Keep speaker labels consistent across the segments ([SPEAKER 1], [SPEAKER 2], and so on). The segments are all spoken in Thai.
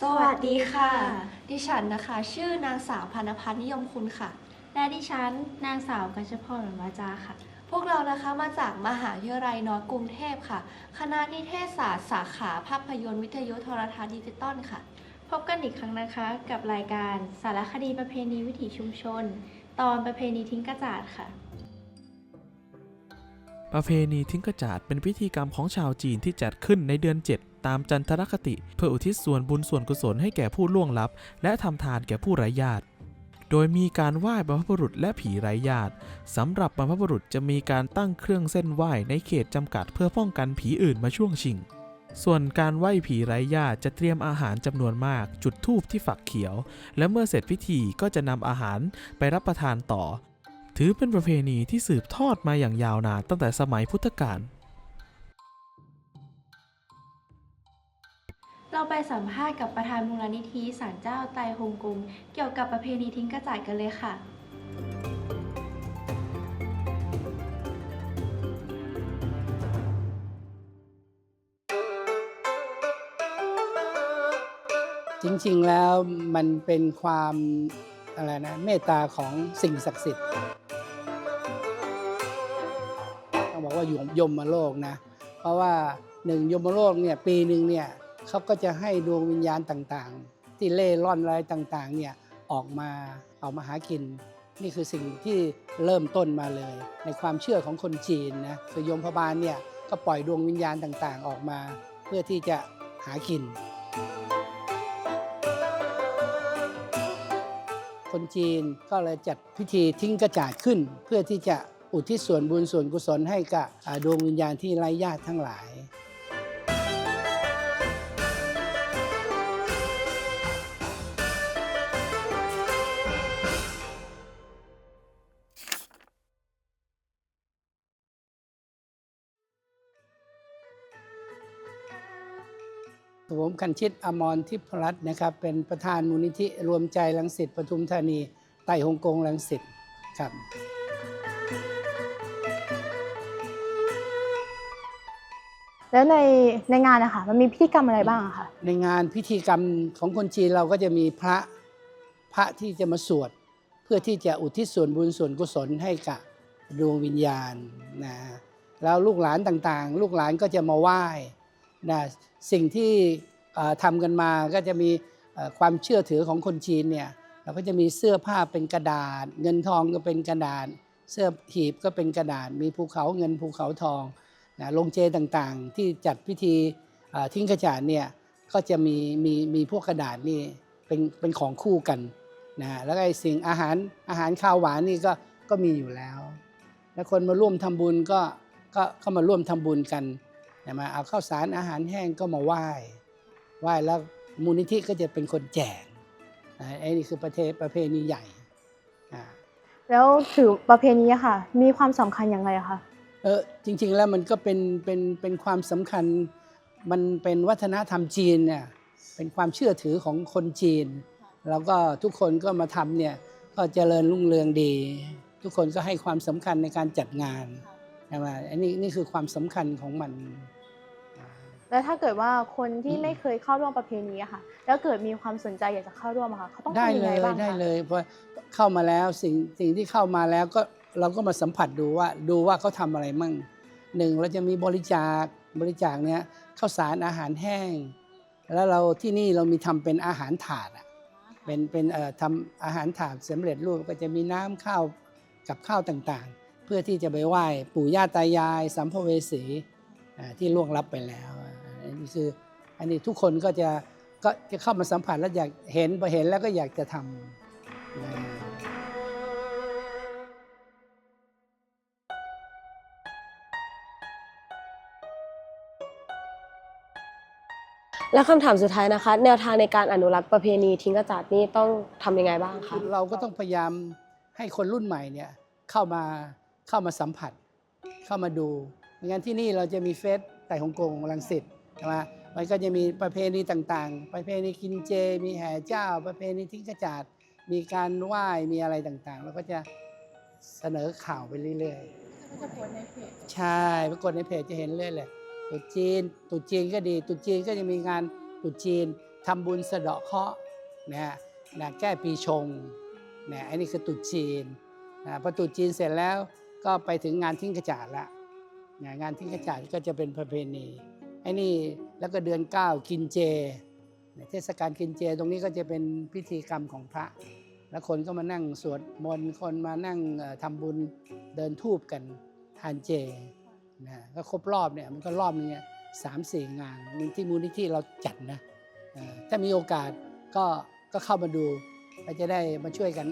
[SPEAKER 1] สวัสดีค่ะ
[SPEAKER 2] ดิฉันนะคะ ชื่อนางสาวพานพัฒน์นิยมคุณค่ะ
[SPEAKER 1] และดิฉันนางสาวกัญชพรหวาจาค่ะ
[SPEAKER 2] พวกเรานะคะมาจากมหาวิทยาลัยนอร์ทกรุงเทพค่ะ คณะนิเทศศาสตร์สาขาภาพยนตร์วิทยุโทรทัศน์ดิจิตอลค่ะ
[SPEAKER 1] พบกันอีกครั้งนะคะกับรายการสารคดีประเพณีวิถีชุมชน ตอนประเพณีทิ้งกระจาดค่ะ
[SPEAKER 3] ประเพณีทิ้งกระจาดเป็นพิธีกรรมของชาวจีนที่จัดขึ้นในเดือน 7 ตามจันทรคติ เพื่ออุทิศส่วนบุญส่วนกุศลให้แก่ผู้ล่วงลับ และทำทานแก่ผู้ไร้ญาติ โดยมีการไหว้บรรพบุรุษและผีไร้ญาติสำหรับบรรพบุรุษจะมีการตั้งเครื่องเส้นไหว้ในเขตจำกัดเพื่อป้องกันผีอื่นมาช่วงชิง ส่วนการไหว้ผีไร้ญาติจะเตรียมอาหารจำนวนมาก จุดธูปที่ฝักเขียว และเมื่อเสร็จพิธีก็จะนำอาหารไปรับประทานต่อ ถือเป็นประเพณีที่สืบทอดมาอย่างยาวนานตั้งแต่สมัยพุทธกาล
[SPEAKER 1] เราไปสัมภาษณ์กับประธานมูลนิธิศาลเจ้าไตรฮงกงเกี่ยวกับประเพณีทิ้งกระจาดกันเลยค่ะ
[SPEAKER 4] จริงๆแล้วมันเป็นความ อะไรนะเมตตาของสิ่งศักดิ์สิทธิ์ต้องบอกว่าอยู่ยมมาโลกนะ เพราะว่าหนึ่งยมโลกเนี่ยปีหนึ่งเนี่ยเขาก็จะให้ดวงวิญญาณต่างๆ ที่เล่ร่อนอะไรต่างๆเนี่ยออกมาออกมาหากิน นี่คือสิ่งที่เริ่มต้นมาเลย ในความเชื่อของคนจีนนะคือยมพบาลเนี่ยก็ปล่อยดวงวิญญาณต่างๆ ออกมา เพื่อที่จะหากิน คนจีนก็เลยจัดพิธีทิ้งกระจาดขึ้น เพื่อที่จะอุทิศส่วนบุญส่วนกุศลให้กับดวงวิญญาณที่ไร้ญาติทั้งหลาย ผมคันชิตอมรทิพรัตน์นะครับ เป็นประธานมูลนิธิรวมใจลังสิตปทุมธานีไต่ฮงกงลังสิตครับ
[SPEAKER 5] แล้วในในงานนะคะมันมีพิธีกรรมอะไรบ้างอะคะ
[SPEAKER 4] ในงานพิธีกรรมของคนจีนเราก็จะมีพระพระที่จะมาสวด เพื่อที่จะอุทิศส่วนบุญส่วนกุศลให้กับดวงวิญญาณนะแล้วลูกหลานต่างๆ ลูกหลานก็จะมาไหว้ นะสิ่งที่ทำกันมาก็จะมีความเชื่อถือของคนจีนเนี่ยเราก็จะมีเสื้อผ้าเป็นกระดาษ เงินทองก็เป็นกระดาษ เสื้อหีบก็เป็นกระดาษ มีภูเขาเงินภูเขาทองนะลงเจต่างๆ ที่จัดพิธีทิ้งขจาดเนี่ยก็จะมีมีมีพวกกระดาษนี่เป็นเป็นของคู่กันนะฮะแล้วไอ้สิ่งอาหารอาหารข้าวหวานนี่ก็ก็มีอยู่แล้ว แล้วคนมาร่วมทำบุญก็ก็ก็มาร่วมทำบุญกัน นะมาเอาข้าวสารอาหารแห้งก็มาไหว้ไหว้แล้วมูลนิธิก็จะเป็นคนแจกนะไอ้นี่คือประเทศประเพณีใหญ่อ่า
[SPEAKER 5] แล้วถือประเพณีอะค่ะ มีความสำคัญอย่างไรอะคะ
[SPEAKER 4] เออจริง ๆแล้วมันก็เป็นเป็นเป็นความสำคัญมันเป็นวัฒนธรรมจีนเนี่ยเป็นความเชื่อถือของคนจีน แล้วก็ทุกคนก็มาทำเนี่ยก็เจริญรุ่งเรืองดี ทุกคนก็ให้ความสำคัญในการจัดงานใช่ไหมอันนี้นี่คือความสำคัญของมัน
[SPEAKER 5] แล้วถ้าเกิดว่าคนที่
[SPEAKER 4] อืม
[SPEAKER 5] ไม่เคยเข้าร่วมประเพณีอะค่ะ แล้วเกิดมีความสนใจอยากจะเข้าร่วมอะค่ะเขาต้อง
[SPEAKER 4] ได้
[SPEAKER 5] ทำยัง
[SPEAKER 4] เล
[SPEAKER 5] ไง
[SPEAKER 4] ย
[SPEAKER 5] บ้าง
[SPEAKER 4] ได้
[SPEAKER 5] คะ
[SPEAKER 4] เลยเพราะเข้ามาแล้วสิ่งสิ่งที่เข้ามาแล้วก็เราก็มาสัมผัสดูว่าดูว่าเขาทำอะไรมั่งหนึ่งเราจะมีบริจาคบริจาคเนี้ยข้าวสารอาหารแห้ง แล้วเราที่นี่เรามีทำเป็นอาหารถาดอะเป็นเป็นเอ่อทำอาหารถาดสำเร็จรูปก็จะมีน้ำข้าวกับข้าวต่างๆ เพื่อที่จะไปไหว้ปู่ย่าตายายสัมภเวสีอ่าที่ล่วงลับไปแล้ว อ่าอันนี้คืออันนี้ทุกคนก็จะก็จะเข้ามาสัมผัสแล้วอยากเห็นพอเห็นแล้วก็อยากจะทำนะ
[SPEAKER 6] แล้วคำถามสุดท้ายนะคะ แนวทางในการอนุรักษ์ประเพณีทิ้งกระจาดนี่ต้องทำยังไงบ้างคะ
[SPEAKER 4] เราก็ต้องพยายามให้คนรุ่นใหม่เนี่ยเข้ามาเข้ามาสัมผัส เข้ามาดูไม่งั้นที่นี่เราจะมีเฟสไต่ฮ่องกงรังสิต ใช่ไหมมันก็จะมีประเพณีต่างๆ ประเพณีกินเจ มีแห่เจ้า ประเพณีทิ้งกระจาด มีการไหว้ มีอะไรต่างๆเราก็จะเสนอข่าวไปเรื่อยๆใช่ปรากฏในเพจจะเห็นเรื่อยเลยตรุ๊จีนตรุ๊จีนก็ดีตรุ๊จีนก็จะมีงานตรุ๊จีนทำบุญสะเดาะเคราะห์นะฮะนะแก้ปีชงนะอันนี้คือตรุษจีนนะพอตรุษจีนเสร็จแล้วก็ไปถึงงานทิ้งกระจาดละนะงานทิ้งกระจาดก็จะเป็นประเพณีไอ้นี่แล้วก็เดือน 9 กินเจนเทศกาลกินเจตรงนี้ก็จะเป็นพิธีกรรมของพระ แล้วคนก็มานั่งสวดมนต์คนมานั่งเอ่อทำบุญเดินทูบกันทานเจนะก็ครบรอบเนี่ยมันก็รอบนึงเนี่ยสามสี่งานมีที่มูลนิธิเราจัดนะถ้ามีโอกาสก็ก็เข้ามาดูเราจะได้มาช่วยกัน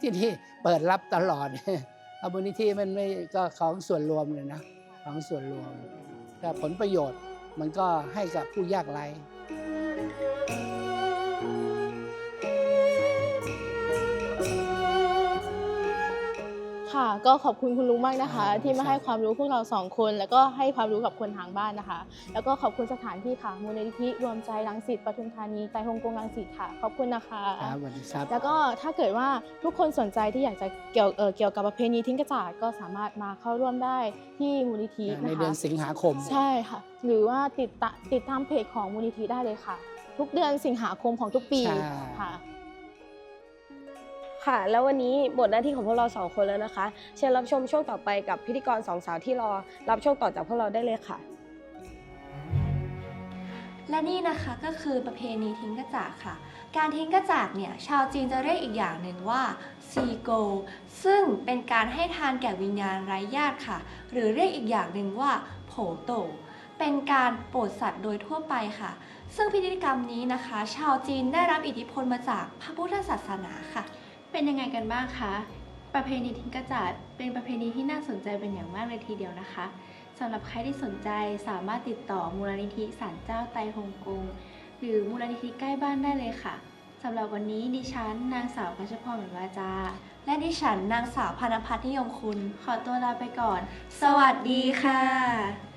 [SPEAKER 4] ที่นี่เปิดรับตลอดเอามูลนิธิมันไม่ก็ของส่วนรวมเลยนะของส่วนรวม แต่ผลประโยชน์มันก็ให้กับผู้ยากไร้
[SPEAKER 5] ค่ะ ก็ขอบคุณคุณลุงมากนะคะ
[SPEAKER 4] ครับ
[SPEAKER 5] ที่มาให้ความรู้พวกเราสองคน แล้วก็ให้ความรู้กับคนทางบ้านนะคะ แล้วก็ขอบคุณสถานที่ค่ะมูลนิธิรวมใจรังสิตปทุมธานีไตรฮงกงรังสิตค่ะ ขอบคุณนะคะ
[SPEAKER 4] ครับสวัสดีครับ
[SPEAKER 5] แล้วก็ถ้าเกิดว่าทุกคนสนใจที่อยากจะเกี่ยวเอ่อเกี่ยวกับประเพณีทิ้งกระจาดก็สามารถมาเข้าร่วมได้ที่มูลนิธิ
[SPEAKER 4] ใน
[SPEAKER 5] นะคะ
[SPEAKER 4] เดือนสิงหาคม
[SPEAKER 5] ใช่ค่ะ หรือว่าติดตาติดตามเพจของมูลนิธิได้เลยค่ะ ทุกเดือนสิงหาคมของทุกปี
[SPEAKER 4] ใช่
[SPEAKER 5] ค่ะ
[SPEAKER 6] ค่ะ แล้ววันนี้หมดหน้าที่ของพวกเราสองคนแล้วนะคะ เชิญรับชมช่วงต่อไปกับพิธีกรสองสาวที่รอ รับช่วงต่อจากพวกเราได้เลยค่ะ
[SPEAKER 2] และนี่นะคะก็คือประเพณีทิ้งกระจาดค่ะ การทิ้งกระจาดเนี่ยชาวจีนจะเรียกอีกอย่างหนึ่งว่าซีโก ซึ่งเป็นการให้ทานแก่วิญญาณไร้ญาติค่ะ หรือเรียกอีกอย่างหนึ่งว่าโผโตเป็นการโปรดสัตว์โดยทั่วไปค่ะ ซึ่งพิธีกรรมนี้นะคะ ชาวจีนได้รับอิทธิพลมาจากพระพุทธศาสนาค่ะ
[SPEAKER 1] เป็นยังไงกันบ้างคะ ประเพณีทิ้งกระจาดเป็นประเพณีที่น่าสนใจเป็นอย่างมากเลยทีเดียวนะคะสำหรับใครที่สนใจสามารถติดต่อมูลนิธิศาลเจ้าไตฮงกง หรือมูลนิธิใกล้บ้านได้เลยค่ะสำหรับวันนี้ดิฉันนางสาวกัชพรเหมือนวาจา
[SPEAKER 2] และดิฉันนางสาวพานพัฒน์นิยมคุณ
[SPEAKER 1] ขอตัวลาไปก่อน
[SPEAKER 2] สวัสดีค่ะ